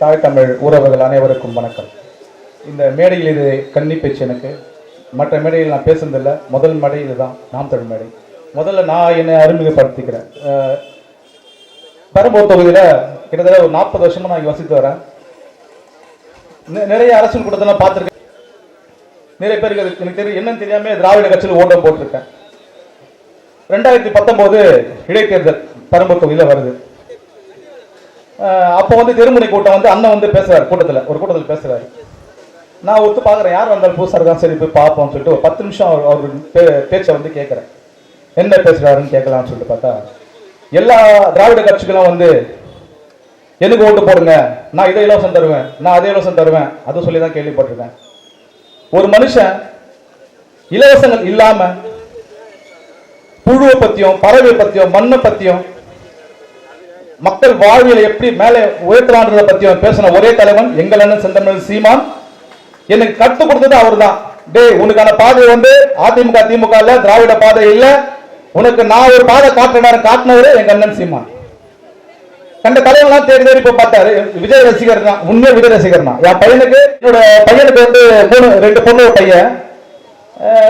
தாய் தமிழ் உறவுகள் அனைவருக்கும் வணக்கம். இந்த மேடையில் இது கன்னி பேச்சு எனக்கு. மற்ற மேடையில் நான் பேசுனதில்லை. முதல் மேடை இதுதான். நாம் தமிழ் மேடை. முதல்ல நான் என்னை அறிமுகப்படுத்திக்கிறேன். பெரம்பூர் தொகுதியில் கிட்டத்தட்ட ஒரு நாற்பது வருஷமா நான் இங்கே வசித்து வரேன். நிறைய அரசியல் கூட்டத்தெல்லாம் பார்த்துருக்கேன். நிறைய பேருக்கு அது எனக்கு தெரியும். என்னன்னு தெரியாமல் திராவிட கட்சியில் ஓட்டம் போட்டிருக்கேன். ரெண்டாயிரத்தி பத்தொம்போது இடைத்தேர்தல் பெரம்பூர் தொகுதியில் வருது. அப்போ வந்து தெருமுனை கூட்டம் வந்து அண்ணன் வந்து பேசுறாரு கூட்டத்தில். ஒரு கூட்டத்தில் பேசுறாரு. நான் ஒத்து பார்க்குறேன். யார் வந்தாலும் புதுசாக இருக்கான் சரி போய் பார்ப்போம்னு சொல்லிட்டு ஒரு பத்து நிமிஷம் அவர் அவர் பே- பேச்சை வந்து கேட்குறேன் என்ன பேசுறாருன்னு கேட்கலாம்னு சொல்லிட்டு பார்த்தா எல்லா திராவிட கட்சிகளும் வந்து எனக்கு ஓட்டு போடுங்க. நான் இதை இலவசம் தருவேன். நான் அதை இலவசம் தருவேன். அதை சொல்லி தான் கேள்விப்பட்டிருக்கேன். ஒரு மனுஷன் இலவசங்கள் இல்லாம புழுவை பத்தியும் பறவை பத்தியும் மண்ணை பத்தியும் மக்கள் வாழ்வியலை எப்படி மேலே உயர்த்தலான்றத பத்தியும் பேசின ஒரே தலைவன் எங்கள் அண்ணன் செந்தமிழ் சீமான். எனக்கு கற்றுக் கொடுத்தது அவர்தான். டேய் உனக்கான பாதை வந்து அதிமுக திமுக இல்ல திராவிட பாதை இல்ல. உனக்கு நான் ஒரு பாதை காட்டுறேன் காட்டினவரு எங்க அண்ணன் சீமான். கண்ட தலைவன் தேடி தேடி இப்ப பார்த்தாரு. விஜய் ரசிகர் தான் உண்மையா விஜய் ரசிகர் தான் என் பையனுக்கு என்னோட பையனுக்கு வந்து மூணு ரெண்டு பொண்ணு ஒரு பையன்.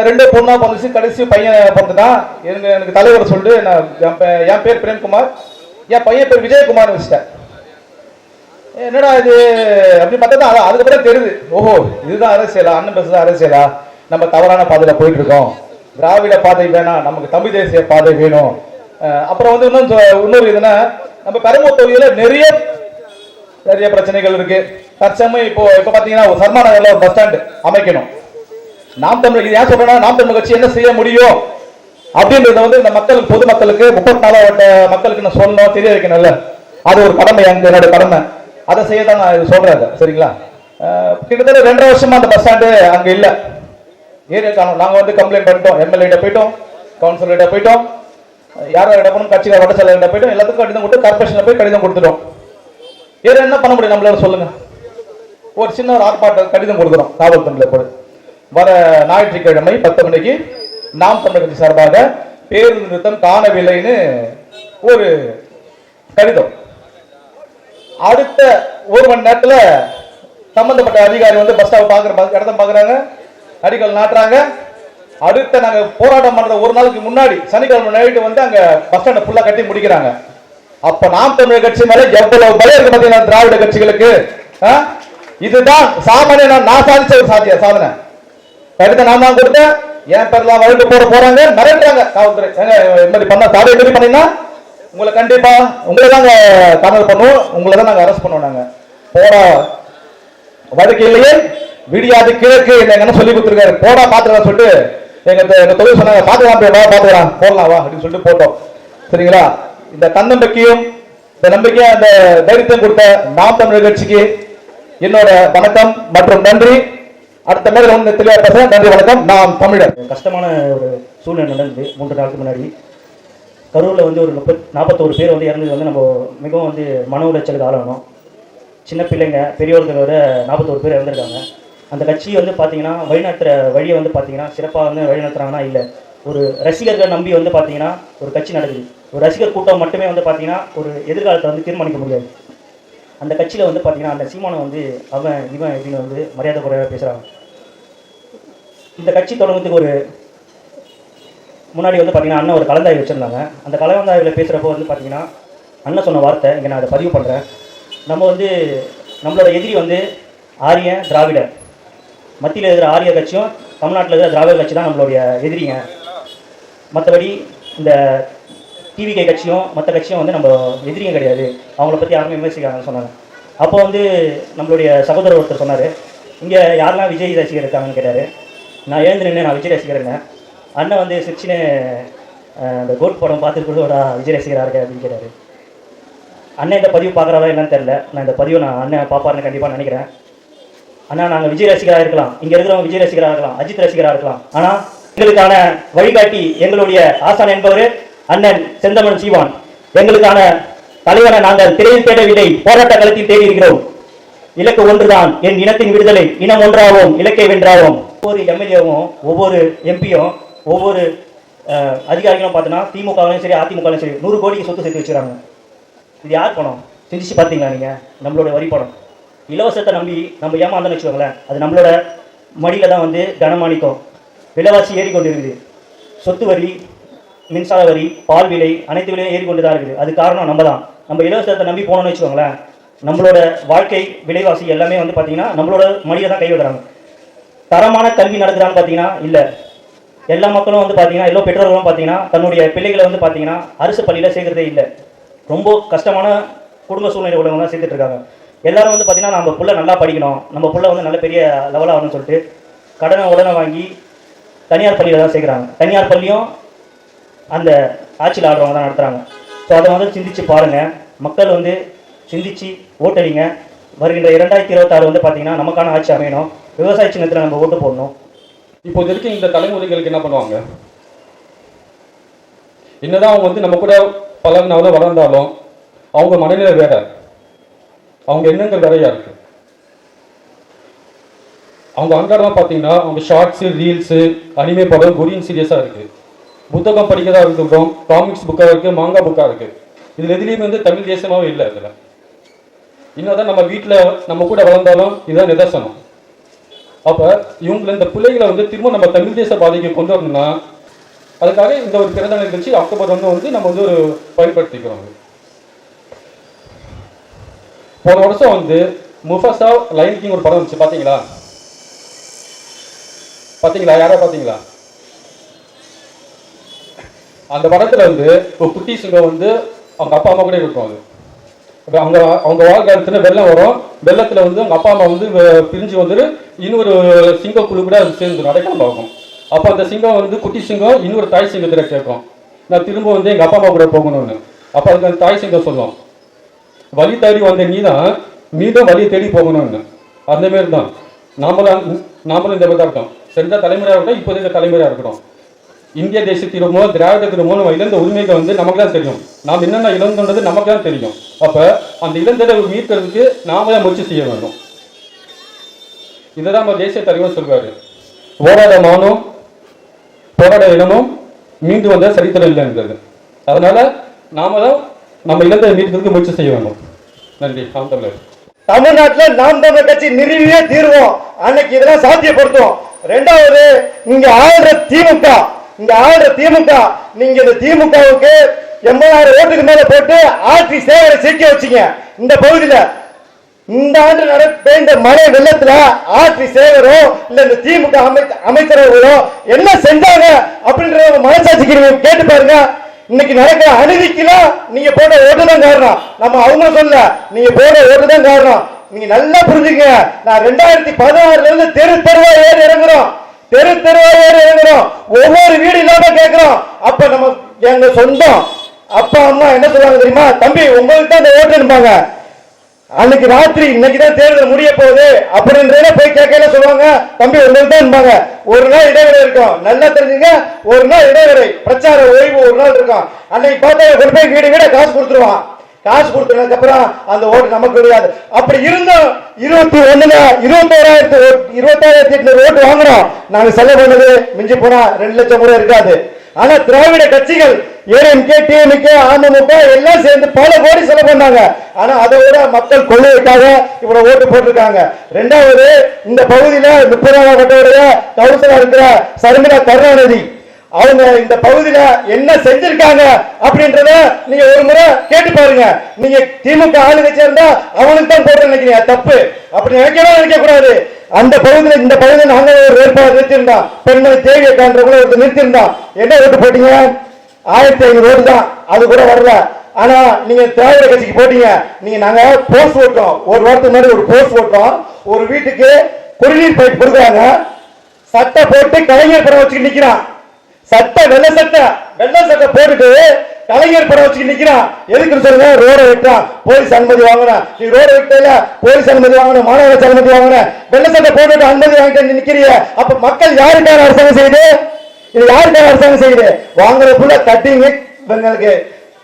ரெண்டு பொண்ணா பிறந்துச்சு. கடைசி பையன் பிறந்துட்டான். எனக்கு எனக்கு தலைவர் சொல்லிட்டு நான் என் என் பேர் பிரேம்குமார். என் பையன் பேர் விஜயகுமார் வச்சுட்டேன். என்னடா இது? அப்படி பார்த்தா தான் அது- அதுக்கப்புறம் தெரியுது. ஓஹோ இதுதான் அரசியலா? அண்ணன் பேசுதான் அரசியலா? நம்ம தவறான பாதையில் போயிட்டு இருக்கோம் திராவிட பாதை வேணாம் நமக்கு தமிழ் தேசிய பாதை வேணும். அப்புறம் வந்து இன்னும் இன்னொரு இதுன்னா நம்ம பெரம்பூர் தொகுதியில் நிறைய நிறைய பிரச்சனைகள் இருக்கு. தற்சமயம் இப்போ இப்போ பார்த்தீங்கன்னா ஒரு சர்மா நகரில் ஒரு பஸ் ஸ்டாண்ட் அமைக்கணும். நாம் தமிழ் இது ஏன் சொல்றேன்னா நாம் தமிழ் கட்சி என்ன செய்ய முடியும்? அப்படின்றத வந்து இந்த மக்களுக்கு பொதுமக்களுக்கு முப்பத்தி நாலாவட்ட மக்களுக்கு நான் சொல்லணும் தெரிய வைக்கணும்ல. அது ஒரு கடமை அங்க என்னோட கடமை. அதை செய்ய தான் நான் சொல்றேன் அதை, சரிங்களா? கிட்டத்தட்ட ரெண்டரை வருஷமா அந்த பஸ் ஸ்டாண்டு அங்க இல்ல. ஏரியா காணும். நாங்க வந்து கம்ப்ளைண்ட் பண்ணிட்டோம். எம்எல்ஏ போயிட்டோம். கவுன்சிலர்கிட்ட போயிட்டோம். யார் யார்கிட்ட போனோம் கட்சியில் வட்ட செயலர்கிட்ட போயிட்டோம். எல்லாத்துக்கும் கடிதம் கொடுத்து கார்பரேஷனில் போய் கடிதம் கொடுத்துட்டோம். வேற என்ன பண்ண முடியும் நம்மளால சொல்லுங்க. ஒரு சின்ன ஒரு ஆர்ப்பாட்ட கடிதம் கொடுக்குறோம். காவல்துறையில் போய். வர ஞாயிற்றுக்கிழமை பத்து மணிக்கு நாம் தமிழர் கட்சி சார்பாக பேருந்து நிறுத்தம் காணவில்லைன்னு ஒரு கடிதம். அடுத்த ஒரு மணி நேரத்துல சம்பந்தப்பட்ட அதிகாரி வந்து பஸ் ஸ்டாப் பார்க்குற இடத்த பாக்குறாங்க. அடிக்கல் நாட்டுறாங்க. அடுத்த நாங்க போராட்டம் பண்ணுற ஒரு நாளுக்கு முன்னாடி சனிக்கிழமை நைட்டு வந்து அங்க பஸ் ஸ்டாண்டை ஃபுல்லா கட்டி முடிக்கிறாங்க. அப்போ நாம் தமிழர் கட்சி மேலே எவ்வளவு பயம் இருக்கு பார்த்தீங்கன்னா திராவிட கட்சிகளுக்கு? இதுதான் சாமானிய நான் நான் சாதிச்ச ஒரு சாத்திய சாதனை. கடிதம் நான் தான் கொடுத்தேன். ஏன் பேர்லாம் வழக்கு போட போறாங்க? மிரட்டுறாங்க. காவல்துறை. ஏங்க இது மாதிரி பண்ணா சாலை மாதிரி பண்ணீங்கன்னா உங்களை கண்டிப்பா உங்களை தாங்க காணல் பண்ணுவோம். உங்களை தான் நாங்க அரெஸ்ட் பண்ணுவோம் நாங்க. போடா. வழக்கு இல்லையே? விடியாது கிழக்கு என்ன சொல்லி கொடுத்துருக்காரு. போடா பாத்துக்கலாம் சொல்லிட்டு எங்க எங்க தொழில் சொன்னாங்க. பாத்துக்கலாம் போய் வா பாத்துக்கலாம். போடலாம் வா அப்படின்னு சொல்லிட்டு போட்டோம். சரிங்களா? இந்த தன்னம்பிக்கையும் இந்த நம்பிக்கையும் அந்த தைரியத்தையும் கொடுத்த நாம் தமிழ் கட்சிக்கு என்னோட வணக்கம் மற்றும் நன்றி. அடுத்த மேல ஒன்று தெளிவாக பேச நன்றி வணக்கம். நாம் தமிழர். கஷ்டமான ஒரு சூழ்நிலை நடந்தது மூன்று நாளுக்கு முன்னாடி. கரூரில் வந்து ஒரு முப்பத் நாற்பத்தோரு பேர் வந்து இறந்தது வந்து நம்ம மிகவும் வந்து மன உளைச்சலுக்கு ஆளானோம். சின்ன பிள்ளைங்க பெரியவர்களை விட நாற்பத்தோரு பேர் இறந்துருக்காங்க. அந்த கட்சி வந்து பார்த்தீங்கன்னா வழிநடத்துகிற வழியை வந்து பார்த்தீங்கன்னா சிறப்பாக வந்து வழிநடத்துறாங்கன்னா இல்லை. ஒரு ரசிகர்கள் நம்பி வந்து பார்த்தீங்கன்னா ஒரு கட்சி நடக்குது. ஒரு ரசிகர் கூட்டம் மட்டுமே வந்து பார்த்தீங்கன்னா ஒரு எதிர்காலத்தை வந்து தீர்மானிக்க முடியாது. அந்த கட்சியில் வந்து பார்த்தீங்கன்னா அந்த சீமானை வந்து அவன் இவன் இப்படின்னு வந்து மரியாதை குறையாக பேசுகிறாங்க இந்த கட்சி தொடங்குறதுக்கு ஒரு முன்னாடி வந்து பார்த்தீங்கன்னா அண்ணன் ஒரு கலந்தாய்வு வச்சுருந்தாங்க. அந்த கலந்தாய்வில் பேசுகிறப்போ வந்து பார்த்தீங்கன்னா அண்ணன் சொன்ன வார்த்தை இங்கே நான் அதை பதிவு பண்ணுறேன் நம்ம வந்து நம்மளோட எதிரி வந்து ஆரிய திராவிடர். மத்தியில் இருக்கிற ஆரிய கட்சியும் தமிழ்நாட்டில் இருக்கிற திராவிட கட்சி தான் நம்மளுடைய எதிரிங்க. மற்றபடி இந்த டிவிகே கட்சியும் மற்ற கட்சியும் வந்து நம்ம எதிரியும் கிடையாது. அவங்கள பற்றி யாருமே விமர்சிக்கிறாங்கன்னு சொன்னாங்க. அப்போ வந்து நம்மளுடைய சகோதரர் ஒருத்தர் சொன்னார். இங்கே யாரெல்லாம் விஜய் ரசிகர் இருக்காங்கன்னு கேட்டார். நான் எழுந்து நின்று நான் விஜய் ரசிகர்னு அண்ணன் வந்து சிரிச்சுன்னு அந்த இந்த கோட் படம் பார்த்துருக்கிறதோட விஜய் ரசிகராக இருக்க அப்படின்னு கேட்டார். அண்ணன் இந்த பதிவு பார்க்குறாரா என்னன்னு தெரில நான் இந்த பதிவை நான் அண்ணன் பார்ப்பாருன்னு கண்டிப்பாக நினைக்கிறேன். அண்ணா நாங்கள் விஜய் ரசிகராக இருக்கலாம். இங்கே இருக்கிறவங்க விஜய் ரசிகராக இருக்கலாம் அஜித் ரசிகராக இருக்கலாம். ஆனால் எங்களுக்கான வழிகாட்டி எங்களுடைய ஆசான் என்பவர் அண்ணன் செந்தமன் சீவான். எங்களுக்கான தலைவனை நாங்கள் திரையில் தேடவில்லை போராட்ட களத்தில் தேடி இருக்கிறோம் இலக்கு ஒன்றுதான். என் இனத்தின் விடுதலை இனம் ஒன்றாவோம் இலக்கை வென்றாவோம். ஒவ்வொரு எம்எல்ஏவும் ஒவ்வொரு எம்பியும் ஒவ்வொரு அதிகாரிகளும் பார்த்தோன்னா திமுகவிலும் சரி அதிமுகவிலும் சரி நூறு கோடிக்கு சொத்து சேர்த்து வச்சுக்கிறாங்க. இது யார் பணம்? சிந்திச்சு பார்த்தீங்களா நீங்கள் நம்மளோட வரி பணம். இலவசத்தை நம்பி நம்ம ஏமாந்தோம்னு வச்சுக்கோங்களேன் அது நம்மளோட மடியில் தான் வந்து கனமானிக்கும் விலைவாசி ஏறிக்கொண்டு இருக்குது. சொத்து வரி மின்சார வரி பால் விலை அனைத்து விலையும் ஏறிக்கொண்டு தான் இருக்குது. அது காரணம் நம்ம தான். நம்ம இலவசத்தை நம்பி போனோம்னு வச்சுக்கோங்களேன் நம்மளோட வாழ்க்கை விலைவாசி எல்லாமே வந்து பார்த்தீங்கன்னா நம்மளோட மடியில் தான் கைவிடுறாங்க தரமான கல்வி நடத்துகிறான்னு பார்த்தீங்கன்னா இல்லை. எல்லா மக்களும் வந்து பார்த்தீங்கன்னா எல்லா பெற்றோர்களும் பார்த்தீங்கன்னா தன்னுடைய பிள்ளைகளை வந்து பார்த்தீங்கன்னா அரசு பள்ளியில் சேர்க்கறதே இல்லை. ரொம்ப கஷ்டமான குடும்ப சூழ்நிலை உள்ளவங்க தான் சேர்த்துட்டு இருக்காங்க. எல்லாரும் வந்து பார்த்தீங்கன்னா நம்ம புள்ள நல்லா படிக்கணும். நம்ம புள்ள வந்து நல்ல பெரிய லெவலாக வரணும்னு சொல்லிட்டு கடனை உடனே வாங்கி தனியார் பள்ளியில் தான் சேர்க்குறாங்க. தனியார் பள்ளியும் அந்த ஆட்சியில் ஆடுறவங்க தான் நடத்துகிறாங்க ஸோ அதை வந்து சிந்திச்சு பாருங்கள் மக்கள் வந்து சிந்திச்சு ஓட்டடிங்க வருகின்ற இரண்டாயிரத்தி இருபத்தாறு வந்து பார்த்தீங்கன்னா நமக்கான ஆட்சி அமையணும். விவசாய சின்னத்தில் நம்ம ஓட்டு போடணும். இப்போது இருக்க இந்த தலைமுறைகளுக்கு என்ன பண்ணுவாங்க? என்னதான் அவங்க வந்து நம்ம கூட பழகினாலும் வளர்ந்தாலும் அவங்க மனநிலை வேற. அவங்க எண்ணங்கள் வேறையா இருக்கு. அவங்க அன்றாடம் பார்த்தீங்கன்னா அவங்க ஷார்ட்ஸு ரீல்ஸு அனிமே படம் கொரியன் சீரியஸாக இருக்கு. புத்தகம் படிக்கிறதா இருக்கட்டும் காமிக்ஸ் புக்காக இருக்குது மாங்கா புக்காக இருக்கு. இதில் எதுலேயுமே வந்து தமிழ் தேசமாகவே இல்லை இதில். இன்னும் நம்ம வீட்டில் நம்ம கூட வளர்ந்தாலும் இதுதான் நிதர்சனம். அப்ப இவங்களை இந்த பிள்ளைகளை வந்து திரும்ப நம்ம தமிழ் தேச பாதைக்கு கொண்டு வரணும்னா அதுக்காக இந்த ஒரு பிறந்த நிகழ்ச்சி அக்டோபர் ஒன்று வந்து நம்ம வந்து ஒரு பயன்படுத்திக்கிறோம். போன வருஷம் வந்து முஃபஸா லைன் கிங் ஒரு படம் வந்துச்சு பார்த்தீங்களா பார்த்தீங்களா யாரா பார்த்தீங்களா அந்த படத்தில் வந்து ஒரு குட்டி சிங்கம் வந்து அவங்க அப்பா அம்மா கூட இருக்கும் அது. அவங்க அவங்க வாழ்க்கை வெள்ளம் வரும். வெள்ளத்தில் வந்து அவங்க அப்பா அம்மா வந்து பிரிஞ்சு வந்துட்டு இன்னொரு சிங்க குழு கூட அது சேர்ந்து அடைக்கலம் ஆகும் அப்போ அந்த சிங்கம் வந்து குட்டி சிங்கம் இன்னொரு தாய் சிங்கத்துல கேட்கும். நான் திரும்ப வந்து எங்கள் அப்பா அம்மா கூட போகணும்னு. அப்போ அதுக்கு அந்த தாய் சிங்கம் சொல்லும். வழி தேடி வந்த நீ தான் மீண்டும் வழியை தேடி போகணும்னு. அந்த மாரி தான் நாமளும் நாமளும் இந்த மாதிரி தான் இருக்கோம். சென்ற தலைமுறையாக இருக்கட்டும் இப்போது தலைமுறையாக இருக்கட்டும். இந்திய தேசத்திலுமோ திராவிட நம்ம இழந்த உரிமைகள் வந்து நமக்கு தான் தெரியும். நாம் என்னென்ன இழந்தோன்றது நமக்கு தான் தெரியும். அப்ப அந்த இழந்ததை மீட்கிறதுக்கு நாம தான் முயற்சி செய்ய வேண்டும். இதுதான் நம்ம தேசிய தலைவர் சொல்வார் போராட மானும் போராட இனமும் மீண்டு வந்த சரித்திரம் இல்லைங்கிறது அதனால நாம தான் நம்ம இழந்ததை மீட்கிறதுக்கு முயற்சி செய்ய வேண்டும். நன்றி. ஆம் தமிழர். தமிழ்நாட்டுல நாம் தமிழ் கட்சி நிறுவியே தீர்வோம். அன்னைக்கு இதெல்லாம் சாத்தியப்படுத்தும். ரெண்டாவது இங்க ஆளுற திமுக. இங்க ஆளுற திமுக நீங்க இந்த திமுகவுக்கு எண்பதாயிரம் ஓட்டுக்கு மேல போட்டு ஆட்சி சேவரை சிக்க வச்சீங்க. இந்த பகுதியில இந்த ஆண்டு நடந்த மழை வெள்ளத்துல ஆட்சி சேவரோ இல்ல இந்த திமுக அமைச்சரவர்களோ என்ன செஞ்சாங்க அப்படின்ற ஒரு மனசாட்சிக்கு நீங்க கேட்டு பாருங்க. இன்னைக்கு நடக்கிற அநீதிக்கெல்லாம் நீங்க போட ஓட்டு தான் காரணம். நம்ம அவங்க சொல்ல நீங்க போட ஓட்டு தான் காரணம். நீங்க நல்லா புரிஞ்சுங்க நான் ரெண்டாயிரத்தி பதினாறுல இருந்து தெரு தெருவா ஏறி இறங்குறோம். தெரு தெருவா இறங்குறோம். ஒவ்வொரு வீடு இல்லாம கேட்கிறோம் அப்ப நம்ம எங்க சொந்தம் அப்பா அம்மா என்ன சொல்லுவாங்க தெரியுமா? தம்பி உங்களுக்கு தான் இந்த ஓட்டு இருப்பாங்க அன்னைக்கு ராத்திரி இன்னைக்கு தான் தேர்தல் முடிய போகுது. அப்படின்றத போய் கேட்கல சொல்லுவாங்க. தம்பி உங்களுக்கு தான் இருப்பாங்க ஒரு நாள் இடைவெளி இருக்கும். நல்லா தெரிஞ்சுங்க. ஒரு நாள் இடைவெளி. பிரச்சார ஓய்வு ஒரு நாள் இருக்கும். அன்னைக்கு பார்த்தா ஒரு போய் வீடு வீட காசு கொடுத்துருவான். காசு கொடுத்ததுக்கு அப்புறம் அந்த ஓட்டு நமக்கு கிடையாது. அப்படி இருந்தும் இருபத்தி ஒண்ணுல இருபத்தோராயிரத்து இருபத்தாயிரத்தி எட்நூறு ஓட்டு வாங்குறோம். நாங்க செலவு பண்ணது மிஞ்சி போனா ரெண்டு லட்சம் கூட இருக்காது. ஆனா திராவிட கட்சிகள் ஏடிஎம்கே டிஎம்கே அமமுக எல்லாம் சேர்ந்து பல கோடி செலவு பண்ணாங்க. ஆனா அதை விட மக்கள் கொள்ளைக்காக இவ்வளவு ஓட்டு போட்டிருக்காங்க. ரெண்டாவது இந்த பகுதியில முப்பதாம் கட்டோடைய கவுன்சிலர் இருக்கிற சர்மிளா கருணாநிதி. அவங்க இந்த பகுதியில என்ன செஞ்சிருக்காங்க அப்படின்றத நீங்க ஒரு முறை கேட்டு பாருங்க. நீங்க திமுக ஆளுங்கட்சியா இருந்தா அவனுக்கு தான் போட்டு நினைக்கிறீங்க. தப்பு. அப்படி நினைக்கவே நினைக்க கூடாது அந்த பகுதியில இந்த பகுதியில் நாங்கள் ஒரு வேட்பாளர் நிறுத்திருந்தோம் பெண்மணி தேவியை காண்றவங்கள ஒருத்தர் நிறுத்திருந்தோம் என்ன ஓட்டு போட்டீங்க? ஆயிரத்தி ஐநூறு ஓட்டு தான். அது கூட வரல. ஆனா நீங்க திராவிட கட்சிக்கு போட்டீங்க. நீங்க நாங்க போஸ்ட் ஓட்டோம் ஒரு வாரத்துக்கு முன்னாடி ஒரு போஸ்ட் ஓட்டோம் ஒரு வீட்டுக்கு குடிநீர் பைப் கொடுக்குறாங்க. சட்டை போட்டு கலைஞர் படம் வச்சுக்கிட்டு நிக்கிறான். சட்டை வெள்ள சட்டை வெள்ள சட்டை போட்டுட்டு கலைஞர் படம் வச்சுட்டு நிக்கிறான். எதுக்குன்னு சொல்லுங்க ரோட வெட்டான் போலீஸ் அனுமதி வாங்கினா நீ ரோட வெட்டல போலீஸ் அனுமதி வாங்கின மாணவர் அனுமதி வாங்கின வெள்ள சட்டை போட்டுட்டு அனுமதி வாங்கிட்டு நீ அப்ப மக்கள் யாருக்கான அரசாங்கம் செய்யுது? இது யாருக்கான அரசாங்கம் செய்யுது? வாங்குற புள்ள கட்டிங்க இவங்களுக்கு.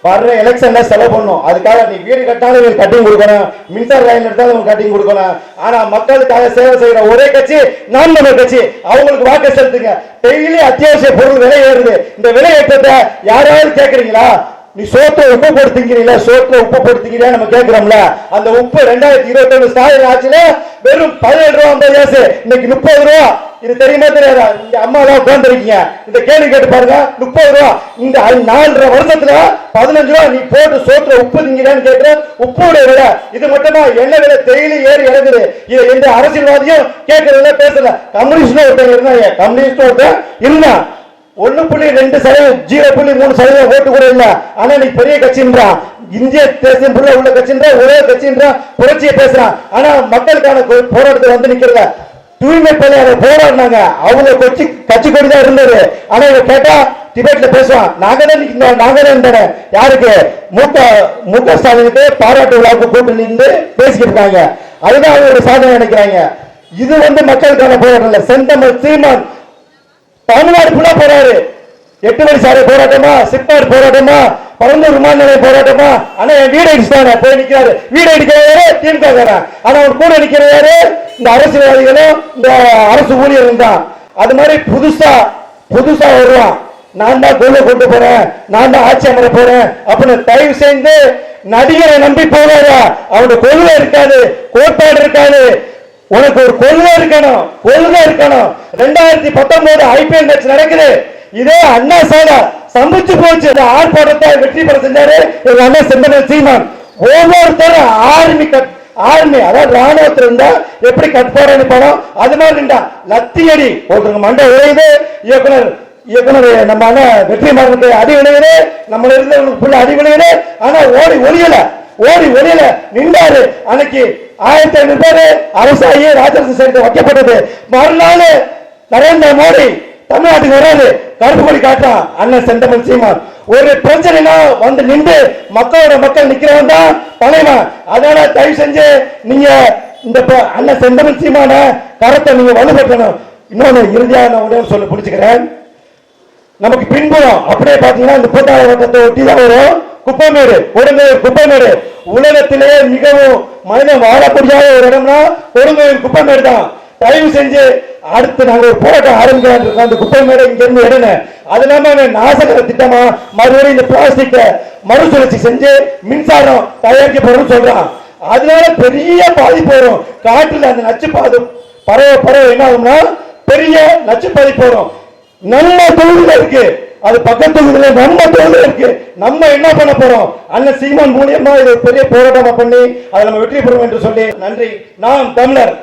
வர்ற எலெக்ஷன்ல செலவு பண்ணும். அதுக்காக நீ வீடு கட்டாலும் இவங்க கட்டிங் கொடுக்கணும். மின்சார லைன் எடுத்தாலும் இவங்க கட்டிங் கொடுக்கணும். ஆனா மக்களுக்காக சேவை செய்யற ஒரே கட்சி நாம் நம்ம கட்சி. அவங்களுக்கு வாக்கு செலுத்துங்க. டெய்லி அத்தியாவசிய பொருள் விலை ஏறுது. இந்த விலை ஏற்றத்தை யாராவது கேக்குறீங்களா? நீ சோத்துல உப்பு போட்டு திங்கிறீங்களா சோத்துல உப்பு போட்டு நம்ம கேட்கிறோம்ல அந்த உப்பு ரெண்டாயிரத்தி இருபத்தி ஒண்ணு ஸ்டாலின் ஆட்சியில வெறும் பதினேழு ரூபா ஐம்பது காசு இன்னைக்கு முப்பது ரூபா. இது தெரியுமா தெரியாதா? இந்த அம்மா எல்லாம் உட்காந்துருக்கீங்க இந்த கேள்வி கேட்டு பாருங்க. முப்பது ரூபா. இந்த நாலரை வருடத்துல பதினஞ்சு ரூபா நீ போட்டு சோத்துல உப்பு திங்கிறான்னு கேட்கிற உப்புடைய விலை. இது மட்டுமா? என்ன விலை? தேயிலை ஏறி இறங்குது. இது எந்த அரசியல்வாதியும் கேட்கறதுல பேசல. கம்யூனிஸ்ட் ஒருத்தர் இருந்தாங்க. கம்யூனிஸ்ட் ஒருத்தர் இருந்தான் ஒண்ணு புள்ளி ரெண்டு சதவீதம் ஜீரோ புள்ளி மூணு சதவீதம் ஓட்டு கூட இல்ல. ஆனா நீ பெரிய கட்சின்றான் இந்திய தேசம் உள்ள கட்சின்ற ஒரே கட்சின்ற புரட்சியை பேசுறான் ஆனா மக்களுக்கான கொ- போராட்டத்தில் வந்து நிக்கிறத தூய்மை பணியாளர் போராடினாங்க. அவங்க கட்சி கட்சி கொடி தான் இருந்தது. ஆனா இவ கேட்டா டிபேட்ல பேசுவான். நாங்க தான் நாங்க தான் யாருக்கு? மூத்த முக ஸ்டாலினுக்கு பாராட்டு விழாவுக்கு கூட்டு இருந்து பேசிக்கிட்டு இருக்காங்க. அதுதான் அவங்களோட சாதனை நினைக்கிறாங்க. இது வந்து மக்களுக்கான போராட்டம் இல்ல. செந்தமிழ் சீமான் தமிழ்நாடு ஃபுல்லா போறாரு எட்டு வழி சாலை போராட்டமா? சிப்பாடு போராட்டமா? பரந்தூர் விமான நிலைய போராட்டமா? ஆனா என் வீடு அடிச்சுட்டாங்க போய் நிக்கிறாரு. வீடு அடிக்கிறாரு திமுக ஆனா அவர் கூட நிக்கிறாரு இந்த அரசியல்வாதிகளும் இந்த அரசு ஊழியரும் தான். அது மாதிரி புதுசா புதுசா வருவான். நான் தான் கொள்ள கொண்டு போறேன். நான் தான் ஆட்சி அமர போறேன். அப்படின்னு தயவு செய்து நடிகரை நம்பி போகாத. அவனுக்கு கொள்கை இருக்காது. கோட்பாடு இருக்காது. உனக்கு ஒரு கொள்கை இருக்கணும். கொள்கை இருக்கணும். ரெண்டாயிரத்தி பத்தொன்பது ஐபிஎல் மேட்ச் நடக்குது. இதே அண்ணா சாதா சமைச்சு போச்சு. இந்த ஆர்ப்பாட்டத்தை வெற்றி பெற செஞ்சாரு எங்க அண்ணன் செந்தமிழ் சீமான். ஒவ்வொருத்தரும் ஆர்மி கட் ஆர்மி அதாவது ராணுவத்துல இருந்தா எப்படி கட்பாடு படம் அது மாதிரி இருந்தா லத்தி அடி ஒருத்தங்க மண்டை உழையுது இயக்குனர் இயக்குனர் நம்ம அண்ணன் வெற்றி மாறனுக்கு அடி விளையுது நம்மள இருந்தவங்களுக்கு புள்ள அடி விளையுது ஆனா ஓடி ஒளியல ஓடி ஒளியல நின்றாரு. அன்னைக்கு ஆயிரத்தி ஐநூறு பேரு அரசாயி ராஜரசு சேர்ந்து வைக்கப்பட்டது. மறுநாள் நரேந்திர மோடி தமிழ்நாட்டுக்கு வராது கருப்பு கொடி காட்டுறான் அண்ணன் செந்தமிழ் சீமான். ஒரு பிரச்சனைனா வந்து நின்று மக்களோட மக்கள் நிக்கிறவன் தான் தலைவன் அதனால தயவு செஞ்சு நீங்க இந்த அண்ணன் செந்தமிழ் சீமான கரத்தை நீங்க வலுப்படுத்தணும். இன்னொன்னு இறுதியா நான் உடனே சொல்லி பிடிச்சுக்கிறேன் நமக்கு பின்புறம் அப்படியே பாத்தீங்கன்னா இந்த கூட்டாளி வட்டத்தை ஒட்டி தான் வரும். குப்பமேடு கொடுங்கையூர் குப்பமேடு. உலகத்திலேயே மிகவும் மனிதன் வாழக்கூடிய ஒரு இடம்னா கொடுங்கையூர் குப்பமேடு தான். தயவு செஞ்சு அடுத்து நாங்கள் ஒரு போராட்டம் ஆரம்பிக்கலாம் அந்த குப்பமேடு இங்க இருந்து எடுங்க அது இல்லாம நாசகர திட்டமா மறுபடியும் இந்த பிளாஸ்டிக்க மறுசுழற்சி செஞ்சு மின்சாரம் தயாரிக்கப்படும் சொல்றான். அதனால பெரிய பாதிப்பு வரும். காற்றுல அந்த நச்சு பாது பறவை பறவை என்ன ஆகும்னா பெரிய நச்சு பாதிப்பு வரும். நம்ம தொகுதியில இருக்கு. அது பக்கத்து தொகுதியில நம்ம தொகுதியில இருக்கு. நம்ம என்ன பண்ண போறோம்? அண்ணன் சீமான் மூலியமா இது ஒரு பெரிய போராட்டமா பண்ணி அதை நம்ம வெற்றி பெறுவோம் என்று சொல்லி நன்றி. நாம் தமிழர்.